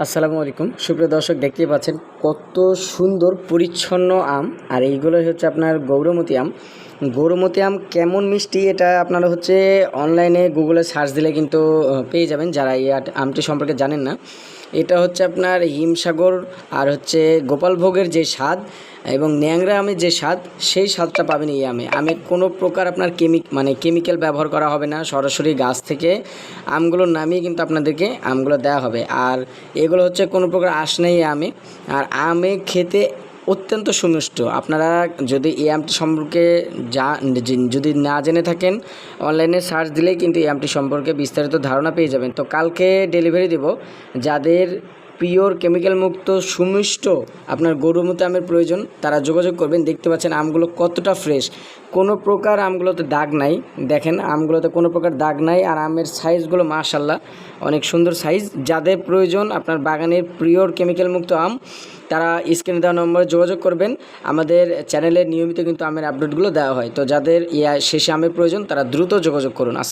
আসসালামু আলাইকুম। সুপ্রিয় দর্শক দেখতে পাচ্ছেন কত সুন্দর, পরিচ্ছন্ন আম। আর এইগুলোই হচ্ছে আপনার গৌরমতী আম। গৌরমতি আম কেমন মিষ্টি এটা আপনারা হচ্ছে অনলাইনে গুগলে সার্চ দিলে কিন্তু পেয়ে যাবেন যারা এই আমটি সম্পর্কে জানেন না। এটা হচ্ছে আপনার হিমসাগর আর হচ্ছে গোপালভোগের যে স্বাদ এবং ন্যাংরা আমের যে স্বাদ, সেই স্বাদটা পাবেন এই আমে। আমে কোনো প্রকার আপনার কেমিক মানে কেমিক্যাল ব্যবহার করা হবে না, সরাসরি গাছ থেকে। আমগুলো নামিয়ে কিন্তু আপনাদেরকে আমগুলো দেওয়া হবে। আর এগুলো হচ্ছে কোনো প্রকার আঁশ নেই আমে। আর আমে খেতে অত্যন্ত সুমিষ্ট। আপনারা যদি এই আমটি সম্পর্কে যা যদি না জেনে থাকেন, অনলাইনে সার্চ দিলেই কিন্তু এই আমটি সম্পর্কে বিস্তারিত ধারণা পেয়ে যাবেন। তো কালকে ডেলিভারি দেব যাদের পিওর কেমিক্যাল মুক্ত সুমিষ্ট আপনার গরুর মতো আমের প্রয়োজন, তারা যোগাযোগ করবেন, দেখতে পাচ্ছেন আমগুলো কতটা ফ্রেশ। কোনো প্রকার আমগুলোতে দাগ নাই, দেখেন, আমগুলোতে কোনো প্রকার দাগ নাই, আর আমের সাইজগুলো মাশাল্লাহ অনেক সুন্দর সাইজ। যাদের প্রয়োজন আপনার বাগানের পিওর কেমিক্যাল মুক্ত আম, তারা স্ক্রিনে দেওয়া নম্বরে যোগাযোগ করবেন। আমাদের চ্যানেলে নিয়মিত কিন্তু আমের আপডেটগুলো দেওয়া হয়। তো যাদের ইয়া শেষে আমের প্রয়োজন, তারা দ্রুত যোগাযোগ করুন।